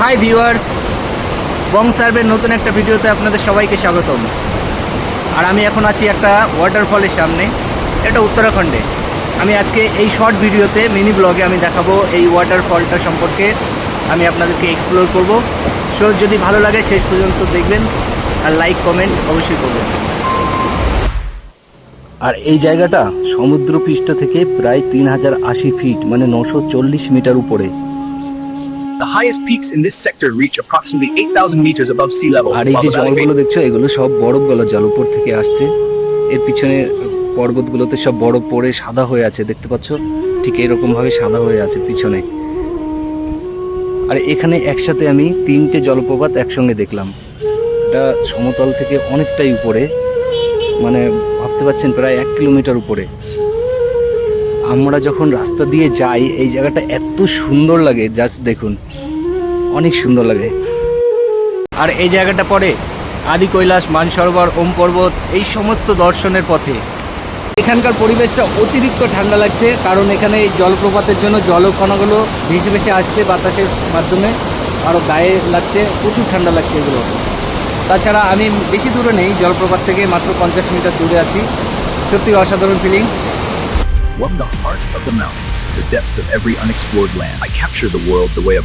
Hi viewers, বং সার্ভের নতুন একটা ভিডিওতে আপনাদের সবাইকে স্বাগতম। আর আমি এখন আছি একটা ওয়াটারফলের সামনে, এটা উত্তরাখণ্ডে। আমি আজকে এই শর্ট ভিডিওতে মিনি ব্লগে আমি দেখাবো এই ওয়াটারফলটা সম্পর্কে, আমি আপনাদেরকে এক্সপ্লোর করব। সো যদি ভালো লাগে, শেষ পর্যন্ত দেখবেন, আর লাইক কমেন্ট অবশ্যই করবেন। আর এই জায়গাটা সমুদ্রপৃষ্ঠ থেকে প্রায় তিন হাজার আশি ফিট মানে নশো চল্লিশ মিটার উপরে। The highest peaks in this sector reach approximately 8,000 meters above sea level. আর এই যে জলগুলো দেখছ এগুলো সব বরফ গলা জল উপর থেকে আসছে। এর পিছনে পর্বতগুলোতে সব বরফ পড়ে সাদা হয়ে আছে দেখতে পাচ্ছ? ঠিক এরকম ভাবে সাদা হয়ে আছে পিছনে। আর এখানে একসাথে আমি তিনটে জলপ্রপাত একসঙ্গে দেখলাম। এটা সমতল থেকে অনেকটাই উপরে। মানে ভাবতে পারছেন প্রায় এক কিলোমিটার উপরে। আমরা যখন রাস্তা দিয়ে যাই, এই জায়গাটা এত সুন্দর লাগে। জাস্ট দেখুন, অনেক সুন্দর লাগে। আর এই জায়গাটা পরে আদি কৈলাস, মানসরোবর, ওম পর্বত, এই সমস্ত দর্শনের পথে। এখানকার পরিবেশটা অতিরিক্ত ঠান্ডা লাগছে, কারণ এখানে এই জলপ্রপাতের জন্য জলকণাগুলো ভেসে ভেসে আসছে বাতাসের মাধ্যমে আরও গায়ে লাগছে, প্রচুর ঠান্ডা লাগছে এগুলো। তাছাড়া আমি বেশি দূরে নেই, জলপ্রপাত থেকে মাত্র পঞ্চাশ মিটার দূরে আছি। সত্যি অসাধারণ feelings From the heart of the mountains to the depths of every unexplored land, I capture the world the way a